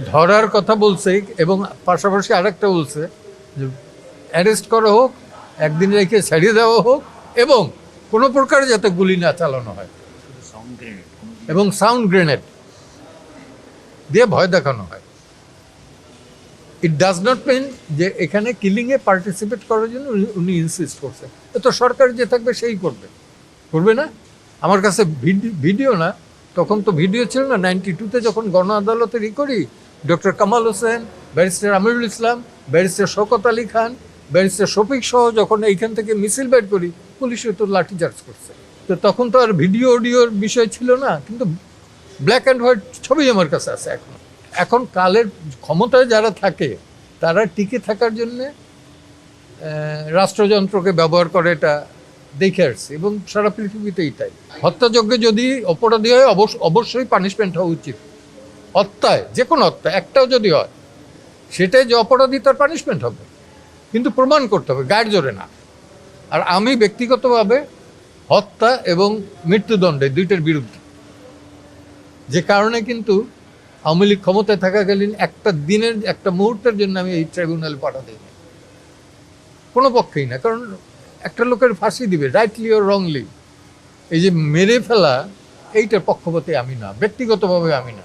ধরার কথা বলছে, এবং পাশাপাশি আরেকটা বলছে যে, অ্যারেস্ট করা হোক, একদিন রেখে ছাড়িয়ে দেওয়া হোক, এবং কোনো প্রকার যাতে গুলি না চালানো হয়। এবং সাউন্ড গ্রেনেড দিয়ে ভয় দেখানো হয়। ইট ডাজ নট মিন যে, এখানে কিলিংয়ে পার্টিসিপেট করার জন্য উনি- ইনসিস্ট করছে এ তো সরকার যে থাকবে, সেই করবে। করবে না? আমার কাছে ভিডি- ভিডিও না। তখন তো ভিডিও ছিল না। নাইনটি টুতে যখন গণ আদালতে ই করি doctor Kamal Hossain, barrister Amirul Islam, barrister Shawkat Ali Khan, barrister Shafiq সহ যখন এইখান থেকে মিছিল বের করি পুলিশে তো লাঠিচার্জ করছে। তো তখন তো আর ভিডিও, অডিওর বিষয় ছিল না, কিন্তু ব্ল্যাক অ্যান্ড হোয়াইট ছবি আমার কাছে আছে এখন। এখন কালের ক্ষমতায় যারা থাকে, তারা টিকে থাকার জন্যে রাষ্ট্রযন্ত্রকে ব্যবহার করে এটা দেখে আসছে, এবং সারা পৃথিবীতেই তাই। হত্যাযজ্ঞে যদি অপরাধী হয় অবশ্য অবশ্যই পানিশমেন্ট হওয়া উচিত। হত্যায় যে কোনো হত্যা একটাও যদি হয়, সেটাই যে অপরাধী তার পানিশমেন্ট হবে। কিন্তু প্রমাণ করতে হবে, গায়ের জোরে না। আর আমি ব্যক্তিগতভাবে হত্যা এবং মৃত্যুদণ্ডে দুইটার বিরুদ্ধে। যে কারণে কিন্তু আওয়ামী লীগ ক্ষমতায় থাকাকালীন একটা দিনের, একটা মুহূর্তের জন্য আমি এই ট্রাইব্যুনালে পাঠাতে কোনো পক্ষেই না, কারণ একটা লোকের ফাঁসি দিবে রাইটলি ও রংলি এই যে মেরে ফেলা, এইটার পক্ষপাতে আমি না, ব্যক্তিগতভাবে আমি না।